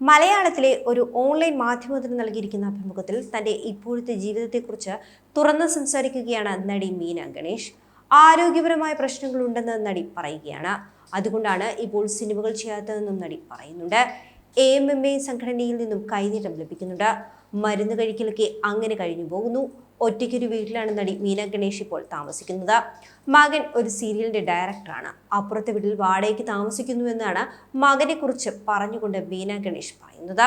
മലയാളത്തിലെ ഒരു ഓൺലൈൻ മാധ്യമത്തിന് നൽകിയിരിക്കുന്ന അഭിമുഖത്തിൽ തന്റെ ഇപ്പോഴത്തെ ജീവിതത്തെക്കുറിച്ച് തുറന്ന് സംസാരിക്കുകയാണ് നടി മീന ഗണേഷ്. ആരോഗ്യപരമായ പ്രശ്നങ്ങളുണ്ടെന്ന് നടി പറയുകയാണ്. അതുകൊണ്ടാണ് ഇപ്പോൾ സിനിമകൾ ചെയ്യാത്തതെന്നും നടി പറയുന്നുണ്ട്. എ എം എം എ സംഘടനയിൽ നിന്നും കൈനീട്ടം ലഭിക്കുന്നുണ്ട്. മരുന്ന് കഴിക്കലൊക്കെ അങ്ങനെ കഴിഞ്ഞു പോകുന്നു. ഒറ്റയ്ക്കൊരു വീട്ടിലാണ് നടി മീന ഗണേഷ് ഇപ്പോൾ താമസിക്കുന്നത്. മകൻ ഒരു സീരിയലിന്റെ ഡയറക്ടറാണ്. അപ്പുറത്തെ വീട്ടിൽ വാടകയ്ക്ക് താമസിക്കുന്നുവെന്നാണ് മകനെ കുറിച്ച് പറഞ്ഞുകൊണ്ട് മീന ഗണേഷ് പറയുന്നത്.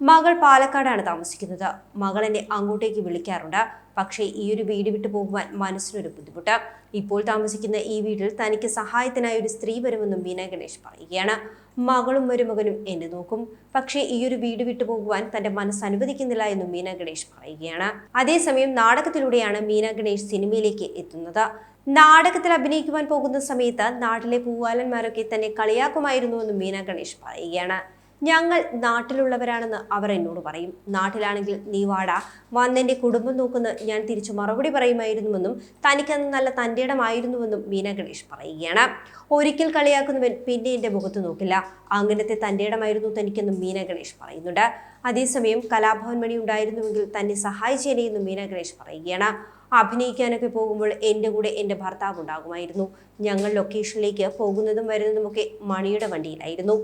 മകൾ പാലക്കാടാണ് താമസിക്കുന്നത്. മകൾ എന്നെ അങ്ങോട്ടേക്ക് വിളിക്കാറുണ്ട്. പക്ഷേ ഈ ഒരു വീട് വിട്ടു പോകുവാൻ മനസ്സിനൊരു ബുദ്ധിമുട്ട്. ഇപ്പോൾ താമസിക്കുന്ന ഈ വീട്ടിൽ തനിക്ക് സഹായത്തിനായി ഒരു സ്ത്രീ വരുമെന്നും ബീന ഗണേഷ് പറയുകയാണ്. മകളും മരുമകനും എന്നെ നോക്കും. പക്ഷേ ഈ ഒരു വീട് വിട്ടു പോകുവാൻ തന്റെ മനസ്സ് അനുവദിക്കുന്നില്ല എന്നും മീന ഗണേഷ് പറയുകയാണ്. അതേസമയം നാടകത്തിലൂടെയാണ് മീന ഗണേഷ് സിനിമയിലേക്ക് എത്തുന്നത്. നാടകത്തിൽ അഭിനയിക്കുവാൻ പോകുന്ന സമയത്ത് നാട്ടിലെ പൂവാലന്മാരൊക്കെ തന്നെ കളിയാക്കുമായിരുന്നുവെന്നും മീന ഗണേഷ് പറയുകയാണ്. ഞങ്ങൾ നാട്ടിലുള്ളവരാണെന്ന് അവർ എന്നോട് പറയും. നാട്ടിലാണെങ്കിൽ നീ വാടാ. വന്നെന്റെ കുടുംബം നോക്കുന്ന. ഞാൻ തിരിച്ചു മറുപടി പറയുമായിരുന്നുവെന്നും തനിക്കന്ന് നല്ല തന്റെ ഇടമായിരുന്നുവെന്നും മീന ഗണേഷ് പറയുകയാണ്. ഒരിക്കൽ കളിയാക്കുന്നവൻ പിന്നെ എന്റെ മുഖത്ത് നോക്കില്ല. അങ്ങനത്തെ തന്റെ ഇടമായിരുന്നു തനിക്കെന്നും മീന ഗണേഷ് പറയുന്നുണ്ട്. അതേസമയം കലാഭവൻ മണി ഉണ്ടായിരുന്നുവെങ്കിൽ തന്നെ സഹായിച്ചേനെയെന്നും മീന ഗണേഷ് പറയുകയാണ്. അഭിനയിക്കാനൊക്കെ പോകുമ്പോൾ എന്റെ കൂടെ എന്റെ ഭർത്താവ് ഉണ്ടാകുമായിരുന്നു. ഞങ്ങൾ ലൊക്കേഷനിലേക്ക് പോകുന്നതും വരുന്നതുമൊക്കെ മണിയുടെ വണ്ടിയിലായിരുന്നു.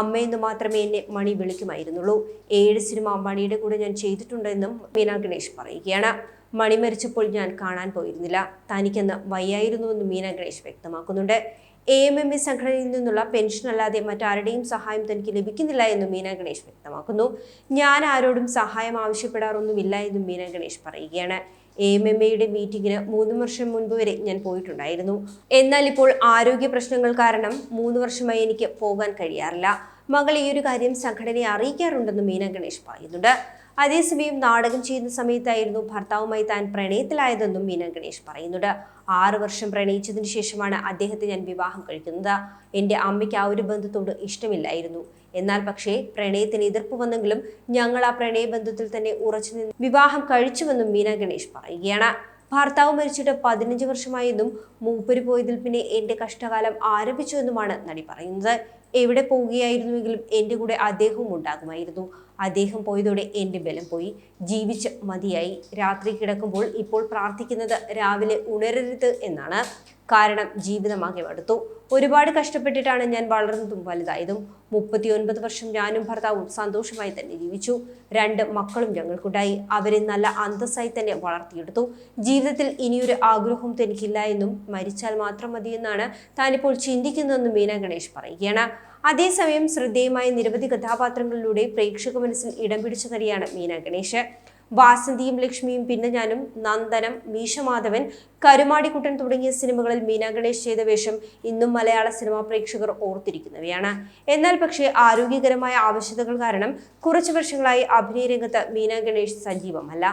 അമ്മയെന്ന് മാത്രമേ എന്നെ മണി വിളിക്കുമായിരുന്നുള്ളൂ. ഏഴ് സിനിമ മണിയുടെ കൂടെ ഞാൻ ചെയ്തിട്ടുണ്ടെന്നും മീന ഗണേഷ് പറയുകയാണ്. മണി മരിച്ചപ്പോൾ ഞാൻ കാണാൻ പോയിരുന്നില്ല. തനിക്കെന്ന് വയ്യായിരുന്നുവെന്നും മീന ഗണേഷ് വ്യക്തമാക്കുന്നുണ്ട്. എ എം എം എ സംഘടനയിൽ നിന്നുള്ള പെൻഷൻ അല്ലാതെ മറ്റാരുടെയും സഹായം തനിക്ക് ലഭിക്കുന്നില്ല എന്നും മീന ഗണേഷ് വ്യക്തമാക്കുന്നു. ഞാൻ ആരോടും സഹായം ആവശ്യപ്പെടാറൊന്നുമില്ല എന്നും മീന ഗണേഷ് പറയുകയാണ്. എ എം എം എയുടെ മീറ്റിങ്ങിന് മൂന്ന് വർഷം മുൻപ് വരെ ഞാൻ പോയിട്ടുണ്ടായിരുന്നു. എന്നാൽ ഇപ്പോൾ ആരോഗ്യ പ്രശ്നങ്ങൾ കാരണം മൂന്ന് വർഷമായി എനിക്ക് പോകാൻ കഴിയാറില്ല. മകൾ ഈ ഒരു കാര്യം സംഘടനയെ അറിയിക്കാറുണ്ടെന്ന് മീന ഗണേഷ് പറയുന്നുണ്ട്. അതേസമയം നാടകം ചെയ്യുന്ന സമയത്തായിരുന്നു ഭർത്താവുമായി താൻ പ്രണയത്തിലായതെന്നും മീന ഗണേഷ് പറയുന്നുണ്ട്. ആറ് വർഷം പ്രണയിച്ചതിന് ശേഷമാണ് അദ്ദേഹത്തെ ഞാൻ വിവാഹം കഴിക്കുന്നത്. എന്റെ അമ്മയ്ക്ക് ആ ഒരു ബന്ധത്തോട് ഇഷ്ടമില്ലായിരുന്നു. എന്നാൽ പക്ഷേ പ്രണയത്തിന് എതിർപ്പ് വന്നെങ്കിലും ഞങ്ങൾ ആ പ്രണയബന്ധത്തിൽ തന്നെ ഉറച്ചു നിന്ന് വിവാഹം കഴിച്ചുവെന്നും മീന ഗണേഷ് പറയുകയാണ്. ഭർത്താവ് മരിച്ചിട്ട് പതിനഞ്ച് വർഷമായെന്നും മൂപ്പര് പോയതിൽ പിന്നെ എന്റെ കഷ്ടകാലം ആരംഭിച്ചുവെന്നുമാണ് നടി പറയുന്നത്. എവിടെ പോവുകയായിരുന്നുവെങ്കിലും എന്റെ കൂടെ അദ്ദേഹവും ഉണ്ടാകുമായിരുന്നു. അദ്ദേഹം പോയതോടെ എന്റെ ബലം പോയി. ജീവിച്ച് മതിയായി. രാത്രി കിടക്കുമ്പോൾ ഇപ്പോൾ പ്രാർത്ഥിക്കുന്നത് രാവിലെ ഉണരരുത് എന്നാണ്. കാരണം ജീവിതമാകെ മടുത്തു. ഒരുപാട് കഷ്ടപ്പെട്ടിട്ടാണ് ഞാൻ വളർന്നതും വലുതായതും. മുപ്പത്തിയൊൻപത് വർഷം ഞാനും ഭർത്താവും സന്തോഷമായി തന്നെ ജീവിച്ചു. രണ്ട് മക്കളും ഞങ്ങൾക്കുണ്ടായി. അവരെ നല്ല അന്തസ്സായി തന്നെ വളർത്തിയെടുത്തു. ജീവിതത്തിൽ ഇനിയൊരു ആഗ്രഹവും തനിക്കില്ല എന്നും മരിച്ചാൽ മാത്രം മതിയെന്നാണ് താനിപ്പോൾ ചിന്തിക്കുന്നതെന്നും മീന ഗണേഷ് പറയുകയാണ്. അതേസമയം ശ്രദ്ധേയമായ നിരവധി കഥാപാത്രങ്ങളിലൂടെ പ്രേക്ഷക മനസ്സിൽ ഇടം പിടിച്ച നടിയാണ് മീന ഗണേഷ് വാസന്തിയും ലക്ഷ്മിയും പിന്നെ ഞാനും നന്ദനം മീശമാധവൻ കരുമാടിക്കുട്ടൻ തുടങ്ങിയ സിനിമകളിൽ മീന ഗണേഷ് ചെയ്ത വേഷം ഇന്നും മലയാള സിനിമാ പ്രേക്ഷകർ ഓർത്തിരിക്കുന്നവയാണ്. എന്നാൽ പക്ഷേ ആരോഗ്യകരമായ ആവശ്യതകൾ കാരണം കുറച്ചു വർഷങ്ങളായി അഭിനയ രംഗത്ത് മീന ഗണേഷ് സജീവമല്ല.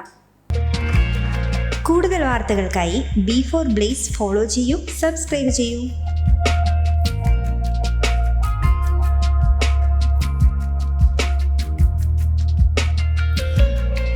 കൂടുതൽ വാർത്തകൾക്കായി ബി ഫോർ ബ്ലേസ് ഫോളോ ചെയ്യൂ സബ്സ്ക്രൈബ് ചെയ്യൂ.